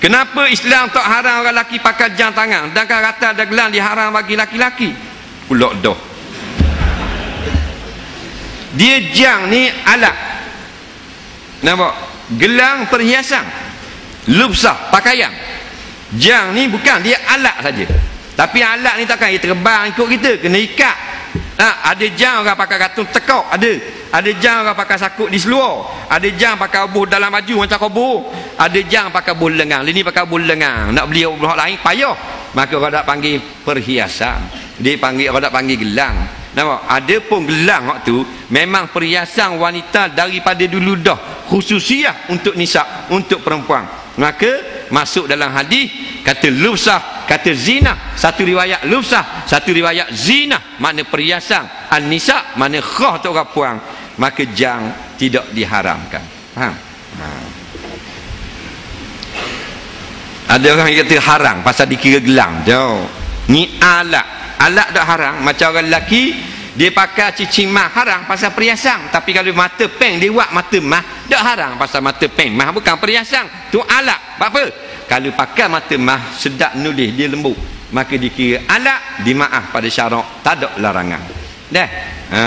kenapa Islam tak haram orang lelaki pakai jam tangan? Dan kan rata ada gelang diharam bagi lelaki-lelaki. Pulak dah dia jam ni alat nampak? Gelang perhiasan. Lubsah pakaian. Jam ni bukan dia alat saja. Tapi alat ni takkan dia terbang ikut kita kena ikat ha, ada jam orang pakai katung tekok ada. Ada jam orang pakai sakut di seluar. Ada jam pakai buh dalam baju macam kobo ada jam pakai buh lengang. Ini pakai buh lengang. Nak beli buh lain payah. Maka orang tak panggil perhiasan. Dia panggil orang tak panggil gelang. Nampak? Ada pun gelang waktu memang perhiasan wanita daripada dulu dah khususiah untuk nisa untuk perempuan. Maka masuk dalam hadis kata lubsah kata zina. Satu riwayat lubsah satu riwayat zina. Mana perhiasan. An-nisa mana khah tu orang puang maka jang tidak diharamkan. Faham? Ha. ada orang yang kata haram pasal dikira gelang. Jauh. Ni alat alat tak haram macam orang lelaki dia pakai cicing mah haram pasal perhiasan. Tapi kalau mata peng dia buat mata mah tak haram pasal mata peng. Mah bukan perhiasan. Tu alat apa kalau pakai mata mah sedap nulis dia lembut maka dikira alat dimaaf pada syarak tak ada larangan. Dah? Ha